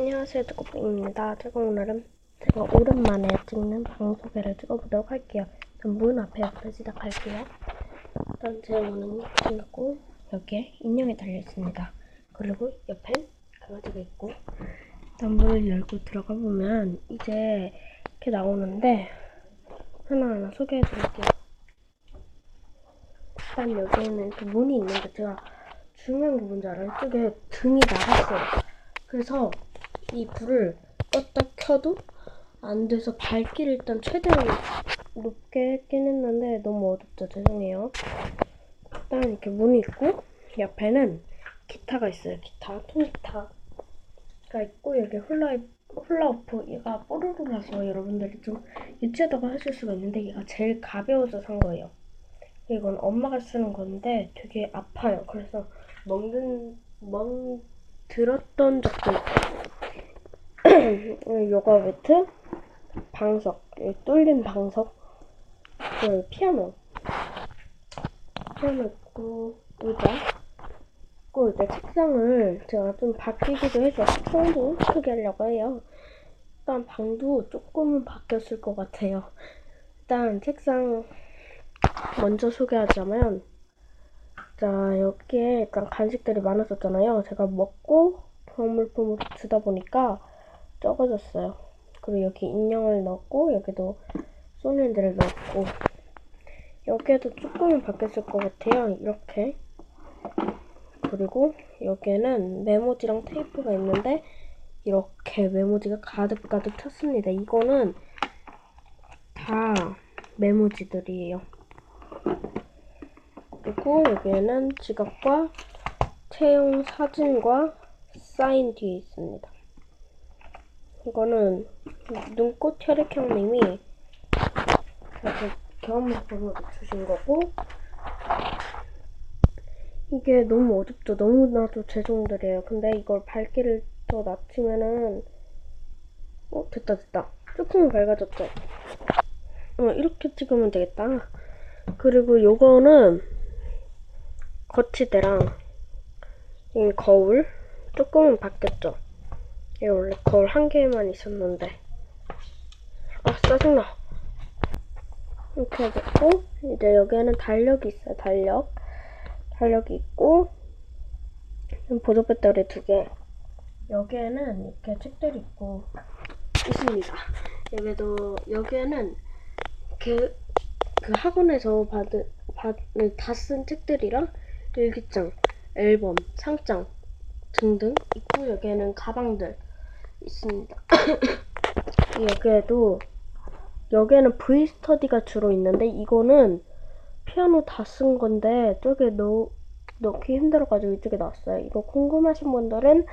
안녕하세요, 두꺼비입니다. 제가 오늘은 제가 오랜만에 찍는 방 소개를 찍어보도록 할게요. 일단 문 앞에부터 시작할게요. 일단 제 문은 생겼고 여기에 인형이 달려있습니다. 그리고 옆엔 강아지가 있고 일단 문을 열고 들어가 보면 이제 이렇게 나오는데 하나하나 소개해드릴게요. 일단 여기에는 이렇게 문이 있는데 제가 중요한 게 뭔지 알아요? 이쪽에 등이 나갔어요. 그래서 이 불을 껐다 켜도 안 돼서 밝기를 일단 최대한 높게 했긴 했는데 너무 어둡죠. 죄송해요. 일단 이렇게 문이 있고 옆에는 기타가 있어요. 기타 통기타가 있고 여기 훌라 훌라우프 얘가 뽀로로라서 여러분들이 좀 유치하다고 하실 수가 있는데 얘가 제일 가벼워서 산 거예요. 이건 엄마가 쓰는 건데 되게 아파요. 그래서 멍든 멍 들었던 적도 있고 요가 매트, 방석, 이 뚫린 방석, 그 피아노, 피아노 있고 의자, 있고 이제 책상을 제가 좀 바뀌기도 해서 통도 크게 하려고 해요. 일단 방도 조금은 바뀌었을 것 같아요. 일단 책상 먼저 소개하자면 자 여기에 일단 간식들이 많았었잖아요. 제가 먹고 보물품으로 주다 보니까 적어졌어요. 그리고 여기 인형을 넣었고 여기도 소년들을 넣었고 여기에도 조금은 바뀌었을 것 같아요. 이렇게 그리고 여기에는 메모지랑 테이프가 있는데 이렇게 메모지가 가득가득 찼습니다. 이거는 다 메모지들이에요. 그리고 여기에는 지갑과 채용 사진과 사인 뒤에 있습니다. 이거는 눈꽃 혈액 형님이 이렇게 경험물품으로 주신 거고 이게 너무 어둡죠. 너무나도 죄송드려요. 근데 이걸 밝기를 더 낮추면은 어 됐다 됐다. 조금 밝아졌죠. 어 이렇게 찍으면 되겠다. 그리고 요거는 거치대랑 이 거울 조금은 바뀌었죠. 이게 원래 거울 한 개만 있었는데. 아 짜증나. 이렇게 됐고 이제 여기에는 달력이 있어요 달력. 달력이 있고 보조 배터리 두개. 여기에는 이렇게 책들이 있고 있습니다. 여기도 여기에는 그, 그 학원에서 받은 받은 다 쓴 책들이랑 일기장 앨범 상장 등등 있고 여기에는 가방들 있습니다. 여기에도 여기에는 V 스터디가 주로 있는데 이거는 피아노 다 쓴 건데 저게 넣, 넣기 힘들어가지고 이쪽에 놨어요. 이거 궁금하신 분들은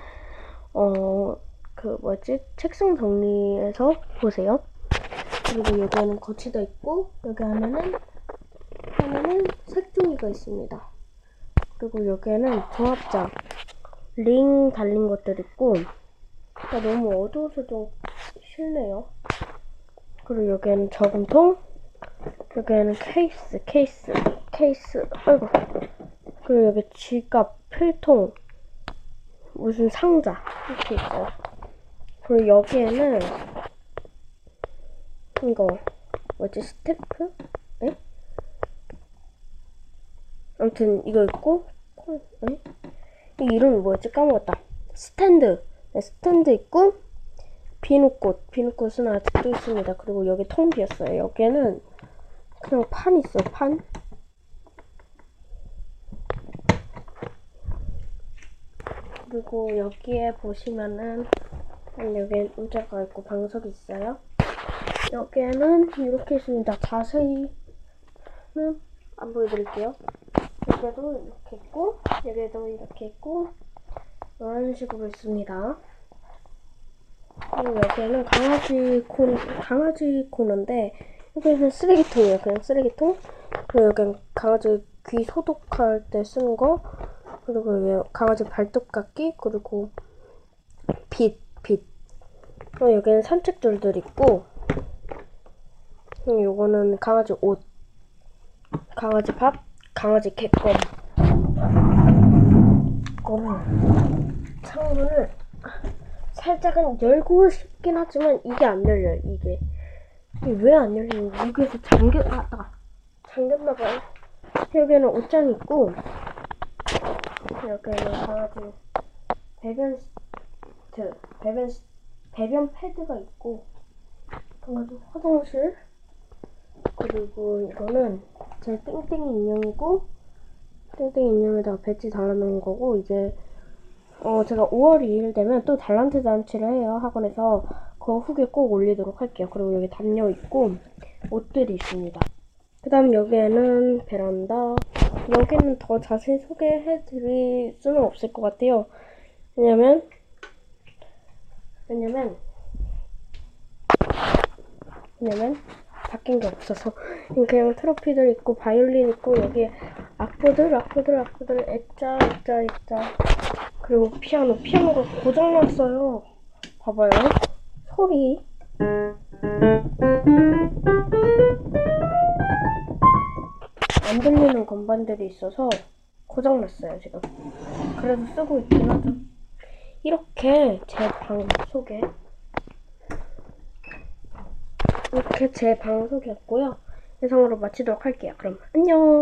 어 그 뭐지 책상 정리해서 보세요. 그리고 여기에는 거치대 있고 여기 안에는 안에는 색종이가 있습니다. 그리고 여기에는 조합장 링 달린 것들 있고 아, 너무 어두워서 좀 싫네요. 그리고 여기에는 저금통, 여기에는 케이스, 케이스, 케이스, 아이고. 그리고 여기 지갑, 필통, 무슨 상자 이렇게 있어요. 그리고 여기에는 이거 뭐지 스태프? 에? 아무튼 이거 있고, 에? 이 이름이 뭐였지 까먹었다. 스탠드. 네, 스탠드 있고 비누꽃, 비누꽃은 아직도 있습니다. 그리고 여기 통 비었어요. 여기에는 그냥 판 있어요. 판. 그리고 여기에 보시면은 여기엔 의자가 있고 방석이 있어요. 여기에는 이렇게 있습니다. 자세히는 안 보여드릴게요. 여기도 이렇게 있고 여기도 이렇게 있고 이런 식으로 있습니다. 그리고 여기에는 강아지 콘, 강아지 코너인데, 여기는 쓰레기통이에요. 그냥 쓰레기통. 그리고 여기는 강아지 귀 소독할 때 쓰는 거. 그리고 여기 강아지 발톱깎기. 그리고 빛, 빛. 그리고 여기는 산책줄들 있고, 요거는 강아지 옷. 강아지 밥, 강아지 개껌. 껌. 창문을 살짝은 열고 싶긴 하지만 이게 안 열려요. 이게 이게 왜 안 열리는지 여기에서 잠겨 아, 아 잠겼나 봐요. 여기에는 옷장이 있고 여기에는 강아지 배변 시트 배변 시- 배변 패드가 있고 강아지 화장실 그리고 이거는 제 땡땡이 인형이고 땡땡이 인형에다가 배지 달아놓은 거고 이제 어 제가 5월 2일 되면 또 달란트 잔치를 해요 학원에서. 그 후기 꼭 올리도록 할게요. 그리고 여기 담요 있고 옷들이 있습니다. 그 다음 여기에는 베란다. 여기는 더 자세히 소개해 드릴 수는 없을 것 같아요. 왜냐면 왜냐면 왜냐면 바뀐 게 없어서. 그냥 트로피들 있고 바이올린 있고 여기 악보들 악보들 악보들 액자 액자 액자 그리고 피아노 피아노가 고장났어요 봐봐요 소리 안 들리는 건반들이 있어서 고장났어요 지금 그래도 쓰고 있긴 하죠 이렇게 제 방 소개 이렇게 제 방 소개였고요. 이상으로 마치도록 할게요. 그럼 안녕.